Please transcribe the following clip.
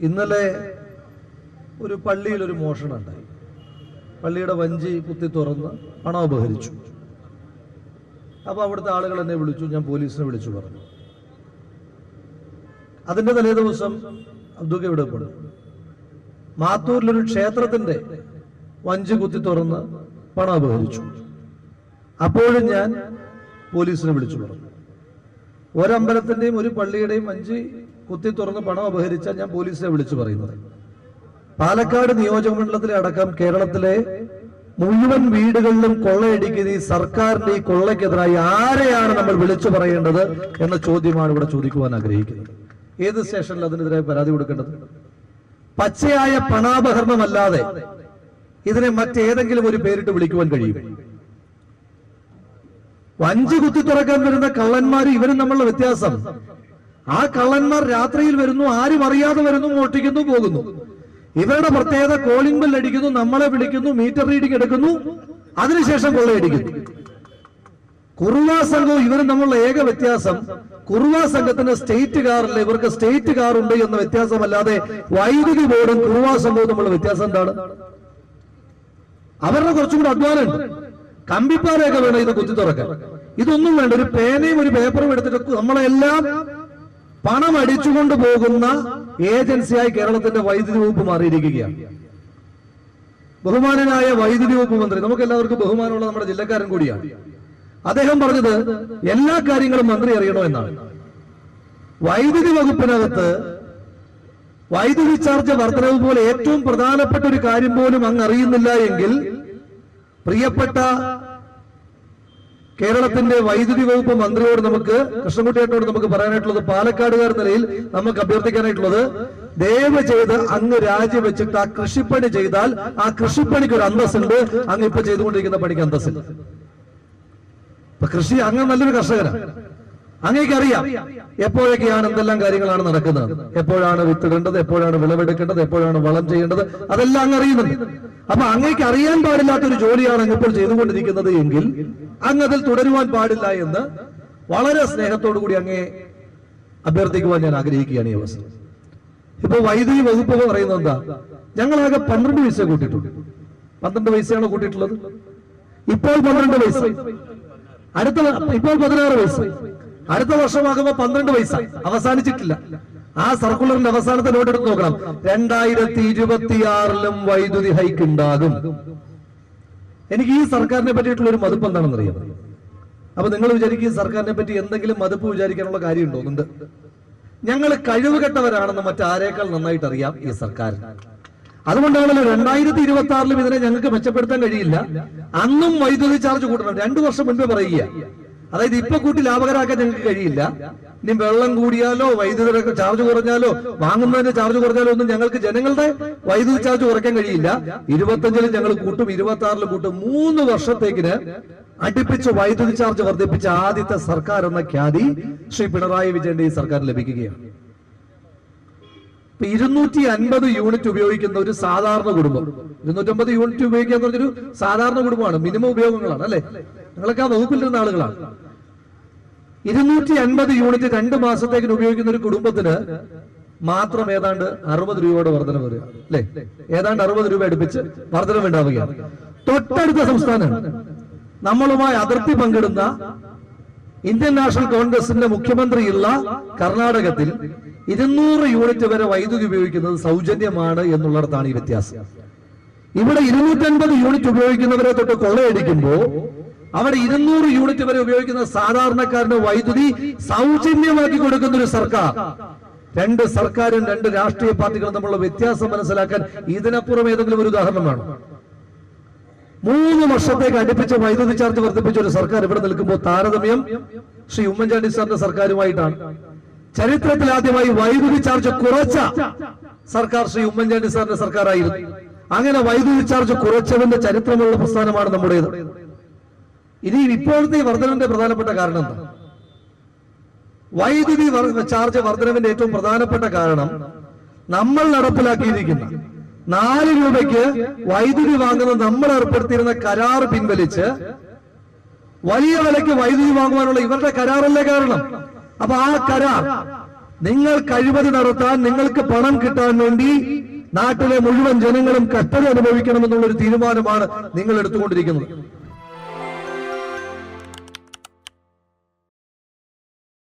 ഇന്നലെ ഒരു പള്ളിയിൽ ഒരു മോഷണം ഉണ്ടായി പള്ളിയുടെ വഞ്ചി കുത്തി തുറന്ന് പണം അപഹരിച്ചു അപ്പൊ അവിടുത്തെ ആളുകൾ എന്നെ വിളിച്ചു ഞാൻ പോലീസിനെ വിളിച്ചു പറഞ്ഞു. അതിന്റെ തലേ ദിവസം അബ്ദുഖ ഇവിടെ പോണു? മാത്തൂരിലൊരു ക്ഷേത്രത്തിന്റെ വഞ്ചി കുത്തി തുറന്ന് പണം അപഹരിച്ചു അപ്പോഴും ഞാൻ പോലീസിനെ വിളിച്ചു പറഞ്ഞു. ഒരമ്പലത്തിന്റെയും ഒരു പള്ളിയുടെയും വഞ്ചി കുത്തി തുറന്ന് പണം അപഹരിച്ച ഞാൻ പോലീസിനെ വിളിച്ചു പറയുന്നത്. പാലക്കാട് നിയോജകമണ്ഡലത്തിലെ അടക്കം കേരളത്തിലെ മുഴുവൻ വീടുകളിലും കൊള്ളയടിക്കുന്ന ഈ സർക്കാരിന്റെ ഈ കൊള്ളയ്ക്കെതിരായി ആരെയാണ് നമ്മൾ വിളിച്ചു പറയേണ്ടത് എന്ന ചോദ്യമാണ് ഇവിടെ ചോദിക്കുവാൻ ആഗ്രഹിക്കുന്നത്. ഏത് സ്റ്റേഷനിൽ അതിനെതിരെ പരാതി കൊടുക്കേണ്ടത്? പച്ചയായ പണാപഹരണമല്ലാതെ ഇതിനെ മറ്റേതെങ്കിലും ഒരു പേരിട്ട് വിളിക്കുവാൻ കഴിയും. വഞ്ചി കുത്തി തുറക്കാൻ വരുന്ന കള്ളന്മാർ ഇവരും നമ്മളുടെ വ്യത്യാസം. ആ കള്ളന്മാർ രാത്രിയിൽ വരുന്നു ആരും അറിയാതെ വരുന്നു മോഷ്ടിക്കുന്നു പോകുന്നു. ഇവരുടെ പ്രത്യേകത കോളിംഗ് ബെൽ അടിക്കുന്നു നമ്മളെ വിളിക്കുന്നു മീറ്റർ റീഡിംഗ് എടുക്കുന്നു അതിനുശേഷം കൊള്ളയടിക്കുന്നു കുറുവാ സംഘവും ഇവരും തമ്മിലുള്ള ഏക വ്യത്യാസം കുറുവാ സംഘത്തിന് സ്റ്റേറ്റ് കാറില്ല ഇവർക്ക് സ്റ്റേറ്റ് കാർ ഉണ്ട് എന്ന വ്യത്യാസമല്ലാതെ വൈദ്യുതി ബോർഡും കുറുവാ സംഘവും തമ്മിലുള്ള വ്യത്യാസം എന്താണ്? അവരുടെ കുറച്ചും കൂടെ അധ്വാനമുണ്ട് കമ്പിപ്പാറയൊക്കെ വേണം ഇത് കുത്തി തുറക്കാൻ. ഇതൊന്നും വേണ്ട ഒരു പേനയും ഒരു പേപ്പറും എടുത്തിട്ട് നമ്മളെല്ലാം പണം അടിച്ചുകൊണ്ട് പോകുന്ന ഏജൻസിയായി കേരളത്തിന്റെ വൈദ്യുതി വകുപ്പ് മാറിയിരിക്കുകയാണ്. ബഹുമാനനായ വൈദ്യുതി വകുപ്പ് മന്ത്രി നമുക്ക് എല്ലാവർക്കും ബഹുമാനമുള്ള നമ്മുടെ ജില്ലക്കാരൻ കൂടിയാണ്. അദ്ദേഹം പറഞ്ഞത് എല്ലാ കാര്യങ്ങളും മന്ത്രി അറിയണോ എന്നാണ്. വൈദ്യുതി വകുപ്പിനകത്ത് വൈദ്യുതി ചാർജ് വർധനവ് പോലെ ഏറ്റവും പ്രധാനപ്പെട്ട ഒരു കാര്യം പോലും അങ്ങ് അറിയുന്നില്ല എങ്കിൽ പ്രിയപ്പെട്ട കേരളത്തിന്റെ വൈദ്യുതി വകുപ്പ് മന്ത്രിയോട് നമുക്ക് കൃഷ്ണൻകുട്ടിയേട്ടനോട് നമുക്ക് പറയാനായിട്ടുള്ളത് പാലക്കാടുകാർ നിലയിൽ നമുക്ക് അഭ്യർത്ഥിക്കാനായിട്ടുള്ളത് ദയവ് ചെയ്ത് അങ്ങ് രാജിവെച്ചിട്ട് ആ കൃഷിപ്പണി ചെയ്താൽ ആ കൃഷിപ്പണിക്ക് ഒരു അന്തസ്സുണ്ട്. അങ്ങ് ഇപ്പൊ ചെയ്തുകൊണ്ടിരിക്കുന്ന പണിക്ക് അന്തസ്സില്ല ഇപ്പൊ കൃഷി അങ്ങ് നല്ലൊരു കർഷകനാണ് അങ്ങേക്ക് അറിയാം എപ്പോഴൊക്കെയാണ് എന്തെല്ലാം കാര്യങ്ങളാണ് നടക്കുന്നത്. എപ്പോഴാണ് വിത്തിടേണ്ടത് എപ്പോഴാണ് വിളവെടുക്കേണ്ടത് എപ്പോഴാണ് വളം ചെയ്യേണ്ടത് അതെല്ലാം അങ്ങ് അറിയുന്നുണ്ട്. അപ്പൊ അങ്ങേക്ക് അറിയാൻ പാടില്ലാത്ത ഒരു ജോലിയാണ് അങ്ങ് ഇപ്പോൾ ചെയ്തുകൊണ്ടിരിക്കുന്നത് എങ്കിൽ അങ്ങ് അതിൽ തുടരുവാൻ പാടില്ല എന്ന് വളരെ സ്നേഹത്തോടു കൂടി അങ്ങേ അഭ്യർത്ഥിക്കുവാൻ ഞാൻ ആഗ്രഹിക്കുകയാണ് ഈ അവസരം. ഇപ്പൊ വൈദ്യുതി വകുപ്പ് പറയുന്നത് എന്താ? ഞങ്ങളാകെ പന്ത്രണ്ട് പൈസ കൂട്ടിയിട്ടുണ്ട്. പന്ത്രണ്ട് പൈസയാണ് കൂട്ടിയിട്ടുള്ളത്? ഇപ്പോൾ പന്ത്രണ്ട് പൈസ. അടുത്ത ഇപ്പോൾ പതിനാറ് പൈസ. അടുത്ത വർഷമാകുമ്പോ പന്ത്രണ്ട് പൈസ. അവസാനിച്ചിട്ടില്ല. ആ സർക്കുലറിന്റെ അവസാനത്തെ നോട്ടെടുത്ത് നോക്കണം. രണ്ടായിരത്തി ഇരുപത്തിയാറിലും വൈദ്യുതി ഹൈക്ക് ഉണ്ടാകും എനിക്ക് ഈ സർക്കാരിനെ പറ്റിയിട്ടുള്ള ഒരു മതിപ്പ് എന്താണെന്ന് അറിയാം അപ്പൊ നിങ്ങൾ വിചാരിക്കും സർക്കാരിനെ പറ്റി എന്തെങ്കിലും മതിപ്പ് വിചാരിക്കാനുള്ള കാര്യമുണ്ടോ? ഉണ്ട്. ഞങ്ങൾ കഴിവുകെട്ടവരാണെന്ന് മറ്റാരേക്കാൾ നന്നായിട്ട് അറിയാം ഈ സർക്കാർ. അതുകൊണ്ടാണല്ലോ രണ്ടായിരത്തി ഇരുപത്തി ആറിലും ഇതിനെ ഞങ്ങൾക്ക് മെച്ചപ്പെടുത്താൻ കഴിയില്ല. അന്നും വൈദ്യുതി ചാർജ് കൂട്ടണം. രണ്ടു വർഷം മുൻപേ പറയുക അതായത് ഇപ്പൊ കൂട്ടി ലാഭകരമാക്കാൻ ഞങ്ങൾക്ക് കഴിയില്ല. ഇനി വെള്ളം കൂടിയാലോ വൈദ്യുതി ചാർജ് കുറഞ്ഞാലോ വാങ്ങുന്നതിന്റെ ചാർജ് കുറഞ്ഞാലോ ഒന്നും ഞങ്ങൾക്ക് ജനങ്ങളുടെ വൈദ്യുതി ചാർജ് കുറയ്ക്കാൻ കഴിയില്ല. ഇരുപത്തഞ്ചിലും ഞങ്ങൾ കൂട്ടും ഇരുപത്തി ആറിലും കൂട്ടും. മൂന്ന് വർഷത്തേക്കിന് അടുപ്പിച്ച് വൈദ്യുതി ചാർജ് വർദ്ധിപ്പിച്ച ആദ്യത്തെ സർക്കാർ എന്ന ഖ്യാതി ശ്രീ പിണറായി വിജയന്റെ ഈ സർക്കാർ ലഭിക്കുകയാണ്. ഇപ്പൊ ഇരുന്നൂറ്റി അൻപത് യൂണിറ്റ് ഉപയോഗിക്കുന്ന ഒരു സാധാരണ കുടുംബം. ഇരുന്നൂറ്റമ്പത് യൂണിറ്റ് ഉപയോഗിക്കുക എന്ന് പറഞ്ഞൊരു സാധാരണ കുടുംബമാണ്. മിനിമം ഉപയോഗങ്ങളാണ് അല്ലെ? നിങ്ങളൊക്കെ ആ വകുപ്പിലിരുന്ന ആളുകളാണ്. ഇരുന്നൂറ്റി അൻപത് യൂണിറ്റ് രണ്ട് മാസത്തേക്ക് ഉപയോഗിക്കുന്ന ഒരു കുടുംബത്തിന് മാത്രം ഏതാണ്ട് അറുപത് രൂപയുടെ വർധന വരിക. അല്ലെ? ഏതാണ്ട് അറുപത് രൂപ അടുപ്പിച്ച് വർധനം ഉണ്ടാവുകയാണ്. തൊട്ടടുത്ത സംസ്ഥാനമാണ് നമ്മളുമായി അതിർത്തി പങ്കിടുന്ന ഇന്ത്യൻ നാഷണൽ കോൺഗ്രസിന്റെ മുഖ്യമന്ത്രിയുള്ള കർണാടകത്തിൽ ഇരുന്നൂറ് യൂണിറ്റ് വരെ വൈദ്യുതി ഉപയോഗിക്കുന്നത് സൗജന്യമാണ് എന്നുള്ളിടത്താണ് ഈ വ്യത്യാസം. ഇവിടെ ഇരുന്നൂറ്റൻപത് യൂണിറ്റ് ഉപയോഗിക്കുന്നവരെ തൊട്ട് കൊള്ളയടിക്കുമ്പോൾ അവിടെ ഇരുന്നൂറ് യൂണിറ്റ് വരെ ഉപയോഗിക്കുന്ന സാധാരണക്കാരന് വൈദ്യുതി സൗജന്യമാക്കി കൊടുക്കുന്ന ഒരു സർക്കാർ. രണ്ട് സർക്കാരും രണ്ട് രാഷ്ട്രീയ പാർട്ടികളും തമ്മിലുള്ള വ്യത്യാസം മനസ്സിലാക്കാൻ ഇതിനപ്പുറം ഏതെങ്കിലും ഒരു ഉദാഹരണം വേണം. മൂന്ന് വർഷത്തേക്ക് അടുപ്പിച്ച വൈദ്യുതി ചാർജ് വർദ്ധിപ്പിച്ച ഒരു സർക്കാർ ഇവിടെ നിൽക്കുമ്പോൾ താരതമ്യം ശ്രീ ഉമ്മൻചാണ്ടി സാറിന്റെ സർക്കാരുമായിട്ടാണ്. ചരിത്രത്തിൽ ആദ്യമായി വൈദ്യുതി ചാർജ് കുറച്ച സർക്കാർ ശ്രീ ഉമ്മൻചാണ്ടി സാറിന്റെ സർക്കാരായിരുന്നു. അങ്ങനെ വൈദ്യുതി ചാർജ് കുറച്ചവന്റെ ചരിത്രമുള്ള പ്രസ്ഥാനമാണ് നമ്മുടേത്. ഇനി ഇപ്പോഴത്തെ ഈ വർധനവിന്റെ പ്രധാനപ്പെട്ട കാരണം എന്താ? വൈദ്യുതി ചാർജ് വർധനവിന്റെ ഏറ്റവും പ്രധാനപ്പെട്ട കാരണം നമ്മൾ നടപ്പിലാക്കിയിരിക്കുന്ന നാല് രൂപയ്ക്ക് വൈദ്യുതി വാങ്ങുന്ന നമ്മൾ ഏർപ്പെടുത്തിയിരുന്ന കരാർ പിൻവലിച്ച് വലിയ വിലയ്ക്ക് വൈദ്യുതി വാങ്ങുവാനുള്ള ഇവരുടെ കരാറല്ലേ കാരണം? അപ്പൊ ആ കരാർ നിങ്ങൾ കഴിവതി നടത്താൻ നിങ്ങൾക്ക് പണം കിട്ടാൻ വേണ്ടി നാട്ടിലെ മുഴുവൻ ജനങ്ങളും കഷ്ടത അനുഭവിക്കണമെന്നുള്ള ഒരു തീരുമാനമാണ് നിങ്ങൾ എടുത്തുകൊണ്ടിരിക്കുന്നത്